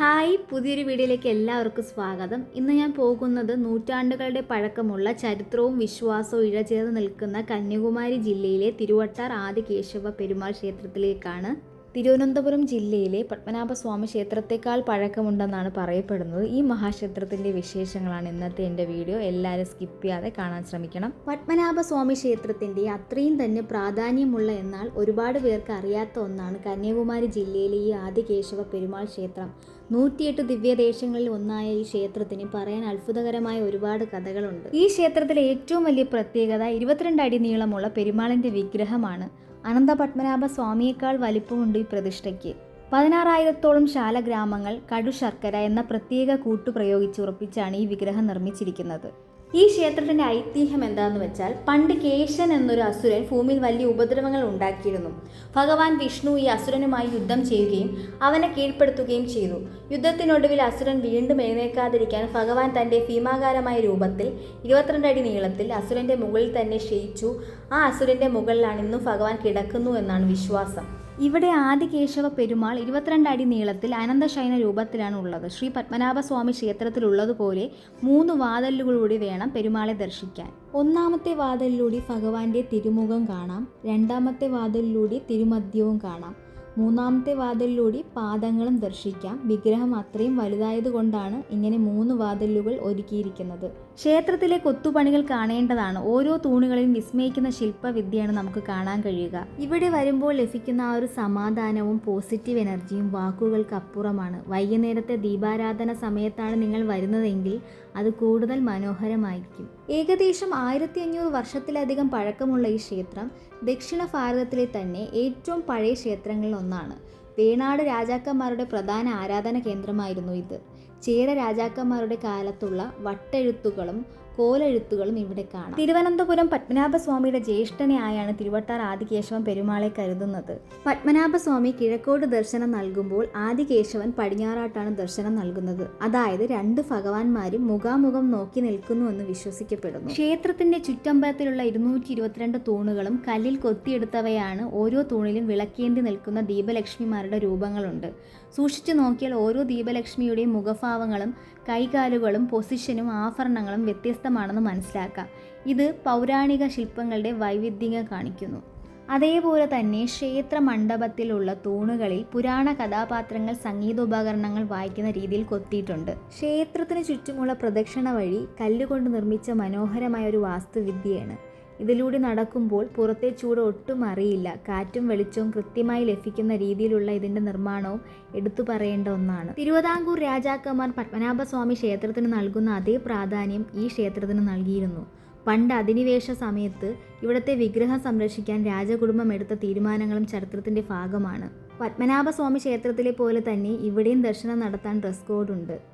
Hi പുതിയൊരു വീഡിയോയിലേക്ക് എല്ലാവർക്കും സ്വാഗതം. ഇന്ന് ഞാൻ പോകുന്നത് നൂറ്റാണ്ടുകളുടെ പഴക്കമുള്ള ചരിത്രവും വിശ്വാസവും ഇഴചേർന്ന് നിൽക്കുന്ന കന്യാകുമാരി ജില്ലയിലെ തിരുവട്ടാർ ആദികേശവ പെരുമാൾ ക്ഷേത്രത്തിലേക്കാണ്. തിരുവനന്തപുരം ജില്ലയിലെ പത്മനാഭസ്വാമി ക്ഷേത്രത്തെക്കാൾ പഴക്കമുണ്ടെന്നാണ് പറയപ്പെടുന്നത്. ഈ മഹാക്ഷേത്രത്തിന്റെ വിശേഷങ്ങളാണ് ഇന്നത്തെ എന്റെ വീഡിയോ. എല്ലാവരും സ്കിപ്പ് ചെയ്യാതെ കാണാൻ ശ്രമിക്കണം. പത്മനാഭസ്വാമി ക്ഷേത്രത്തിന്റെ അത്രയും തന്നെ പ്രാധാന്യമുള്ള എന്നാൽ ഒരുപാട് പേർക്ക് അറിയാത്ത ഒന്നാണ് കന്യാകുമാരി ജില്ലയിലെ ഈ ആദികേശവ പെരുമാൾ ക്ഷേത്രം. നൂറ്റിയെട്ട് ദിവ്യദേശങ്ങളിൽ ഒന്നായ ഈ ക്ഷേത്രത്തിന് പറയാൻ അത്ഭുതകരമായ ഒരുപാട് കഥകളുണ്ട്. ഈ ക്ഷേത്രത്തിലെ ഏറ്റവും വലിയ പ്രത്യേകത ഇരുപത്തിരണ്ട് അടി നീളമുള്ള പെരുമാളിന്റെ വിഗ്രഹമാണ്. അനന്തപത്മനാഭ സ്വാമിയേക്കാൾ വലിപ്പമുണ്ട് ഈ പ്രതിഷ്ഠയ്ക്ക്. പതിനാറായിരത്തോളം ശാലഗ്രാമങ്ങൾ കടുശർക്കര എന്ന പ്രത്യേക കൂട്ടു പ്രയോഗിച്ച് ഉറപ്പിച്ചാണ് ഈ വിഗ്രഹം നിർമ്മിച്ചിരിക്കുന്നത്. ഈ ക്ഷേത്രത്തിന്റെ ഐതിഹ്യം എന്താണെന്ന് വെച്ചാൽ പണ്ട് കേശൻ എന്നൊരു അസുരൻ ഭൂമിയിൽ വലിയ ഉപദ്രവങ്ങൾ ഉണ്ടാക്കിയിരുന്നു. ഭഗവാൻ വിഷ്ണു ഈ അസുരനുമായി യുദ്ധം ചെയ്യുകയും അവനെ കീഴ്പ്പെടുത്തുകയും ചെയ്തു. യുദ്ധത്തിനൊടുവിൽ അസുരൻ വീണ്ടും എഴുന്നേക്കാതിരിക്കാൻ ഭഗവാൻ തന്റെ ഭീമാകാരമായ രൂപത്തിൽ ഇരുപത്തിരണ്ട് അടി നീളത്തിൽ അസുരന്റെ മുകളിൽ തന്നെ ക്ഷയിച്ചു. ആ അസുരന്റെ മുകളിലാണ് ഇന്നും ഭഗവാൻ കിടക്കുന്നു എന്നാണ് വിശ്വാസം. ഇവിടെ ആദികേശവ പെരുമാൾ ഇരുപത്തിരണ്ട് അടി നീളത്തിൽ അനന്തശയന രൂപത്തിലാണ് ഉള്ളത്. ശ്രീ പത്മനാഭസ്വാമി ക്ഷേത്രത്തിലുള്ളതുപോലെ മൂന്ന് വാതിലുകളിലൂടെ വേണം പെരുമാളെ ദർശിക്കാൻ. ഒന്നാമത്തെ വാതലിലൂടെ ഭഗവാന്റെ തിരുമുഖം കാണാം. രണ്ടാമത്തെ വാതലിലൂടെ തിരുമദ്യവും കാണാം. മൂന്നാമത്തെ വാതിലിലൂടെ പാദങ്ങളും ദർശിക്കാം. വിഗ്രഹം അത്രയും വലുതായതുകൊണ്ടാണ് ഇങ്ങനെ മൂന്ന് വാതിലുകൾ ഒരുക്കിയിരിക്കുന്നത്. ക്ഷേത്രത്തിലെ കൊത്തുപണികൾ കാണേണ്ടതാണ്. ഓരോ തൂണുകളിലും വിസ്മയിക്കുന്ന ശില്പവിദ്യയാണ് നമുക്ക് കാണാൻ കഴിയുക. ഇവിടെ വരുമ്പോൾ ലഭിക്കുന്ന ആ ഒരു സമാധാനവും പോസിറ്റീവ് എനർജിയും വാക്കുകൾക്ക് അപ്പുറമാണ് വൈകുന്നേരത്തെ ദീപാരാധന സമയത്താണ് നിങ്ങൾ വരുന്നതെങ്കിൽ അത് കൂടുതൽ മനോഹരമായിരിക്കും. ഏകദേശം ആയിരത്തി അഞ്ഞൂറ് വർഷത്തിലധികം പഴക്കമുള്ള ഈ ക്ഷേത്രം ദക്ഷിണ ഭാരതത്തിലെ തന്നെ ഏറ്റവും പഴയ ക്ഷേത്രങ്ങളിൽ ഒന്നാണ്. വേണാട് രാജാക്കന്മാരുടെ പ്രധാന ആരാധന കേന്ദ്രമായിരുന്നു ഇത്. ചേര രാജാക്കന്മാരുടെ കാലത്തുള്ള വട്ടെഴുത്തുകളും കോലെഴുത്തുകളും ഇവിടെ കാണാം. തിരുവനന്തപുരം പത്മനാഭസ്വാമിയുടെ ജ്യേഷ്ഠനെയായാണ് തിരുവട്ടാർ ആദികേശവൻ പെരുമാളെ കരുതുന്നത്. പത്മനാഭസ്വാമി കിഴക്കോട് ദർശനം നൽകുമ്പോൾ ആദികേശവൻ പടിഞ്ഞാറാട്ടാണ് ദർശനം നൽകുന്നത്. അതായത് രണ്ട് ഭഗവാന്മാരും മുഖാമുഖം നോക്കി നിൽക്കുന്നു എന്ന് വിശ്വസിക്കപ്പെടുന്നു. ക്ഷേത്രത്തിന്റെ ചുറ്റമ്പലത്തിലുള്ള ഇരുന്നൂറ്റി ഇരുപത്തിരണ്ട് തൂണുകളും കല്ലിൽ കൊത്തിയെടുത്തവയാണ് ഓരോ തൂണിലും വിളക്കേന്തി നിൽക്കുന്ന ദീപലക്ഷ്മിമാരുടെ രൂപങ്ങളുണ്ട്. സൂക്ഷിച്ചു നോക്കിയാൽ ഓരോ ദീപലക്ഷ്മിയുടെയും മുഖഭാവങ്ങളും കൈകാലുകളും പൊസിഷനും ആഭരണങ്ങളും വ്യത്യസ്തമാണെന്ന് മനസ്സിലാക്കാം. ഇത് പൗരാണിക ശില്പങ്ങളുടെ വൈവിധ്യങ്ങൾ കാണിക്കുന്നു. അതേപോലെ തന്നെ ക്ഷേത്ര മണ്ഡപത്തിലുള്ള തൂണുകളിൽ പുരാണ കഥാപാത്രങ്ങൾ സംഗീതോപകരണങ്ങൾ വായിക്കുന്ന രീതിയിൽ കൊത്തിയിട്ടുണ്ട്. ക്ഷേത്രത്തിന് ചുറ്റുമുള്ള പ്രദക്ഷിണ വഴി കല്ലുകൊണ്ട് നിർമ്മിച്ച മനോഹരമായ ഒരു വാസ്തുവിദ്യയാണ്. ഇതിലൂടെ നടക്കുമ്പോൾ പുറത്തെ ചൂട് ഒട്ടും അറിയില്ല. കാറ്റും വെളിച്ചവും കൃത്യമായി ലഭിക്കുന്ന രീതിയിലുള്ള ഇതിന്റെ നിർമ്മാണവും എടുത്തു പറയേണ്ട ഒന്നാണ്. തിരുവിതാംകൂർ രാജാക്കന്മാർ പത്മനാഭസ്വാമി ക്ഷേത്രത്തിന് നൽകുന്ന അതേ പ്രാധാന്യം ഈ ക്ഷേത്രത്തിന് നൽകിയിരുന്നു. പണ്ട് അധിനിവേശ സമയത്ത് ഇവിടുത്തെ വിഗ്രഹം സംരക്ഷിക്കാൻ രാജകുടുംബം എടുത്ത തീരുമാനങ്ങളും ചരിത്രത്തിന്റെ ഭാഗമാണ്. പത്മനാഭസ്വാമി ക്ഷേത്രത്തിലെ പോലെ തന്നെ ഇവിടെയും ദർശനം നടത്താൻ ഡ്രസ് കോഡുണ്ട്.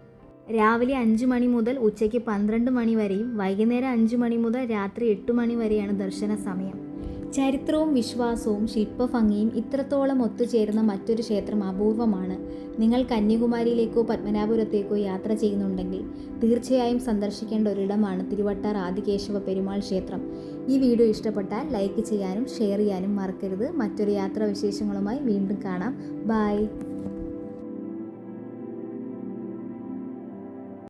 രാവിലെ അഞ്ച് മണി മുതൽ ഉച്ചയ്ക്ക് പന്ത്രണ്ട് മണി വരെയും വൈകുന്നേരം അഞ്ച് മണി മുതൽ രാത്രി എട്ട് മണി വരെയാണ് ദർശന സമയം. ചരിത്രവും വിശ്വാസവും ശില്പഭംഗിയും ഇത്രത്തോളം ഒത്തുചേരുന്ന മറ്റൊരു ക്ഷേത്രം അപൂർവമാണ്. നിങ്ങൾ കന്യാകുമാരിയിലേക്കോ പത്മനാപുരത്തേക്കോ യാത്ര ചെയ്യുന്നുണ്ടെങ്കിൽ തീർച്ചയായും സന്ദർശിക്കേണ്ട ഒരിടമാണ് തിരുവട്ടാർ ആദികേശവ പെരുമാൾ ക്ഷേത്രം. ഈ വീഡിയോ ഇഷ്ടപ്പെട്ടാൽ ലൈക്ക് ചെയ്യാനും ഷെയർ ചെയ്യാനും മറക്കരുത്. മറ്റൊരു യാത്രാ വിശേഷങ്ങളുമായി വീണ്ടും കാണാം. ബായ്